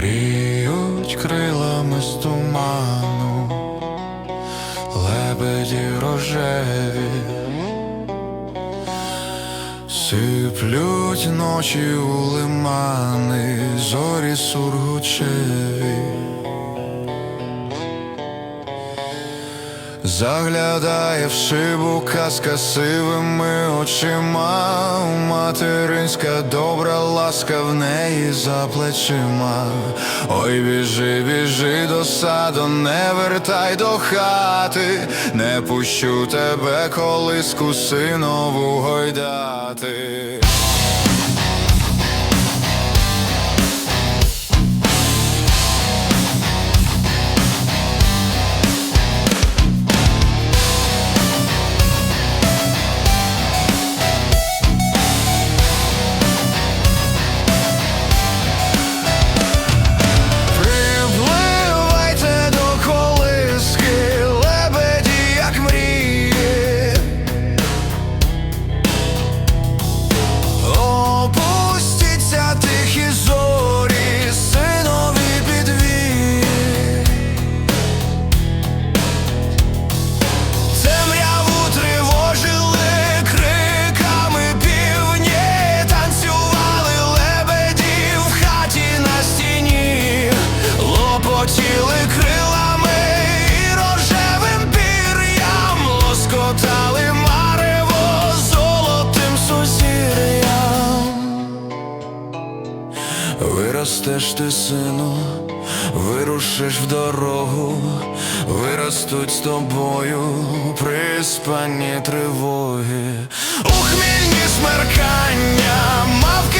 Мріють крилами з туману, лебеді рожеві, сиплють ночі у лимани, зорі сургучеві. Заглядає в шибу казка сивими очима, материнська добра ласка в неї за плечима. Ой, біжи, біжи до саду, не вертай до хати, не пущу тебе колиску синову гойдати. Виростеш ти, сину, вирушиш в дорогу, виростуть з тобою приспані тривоги. У хмільні смеркання, мавки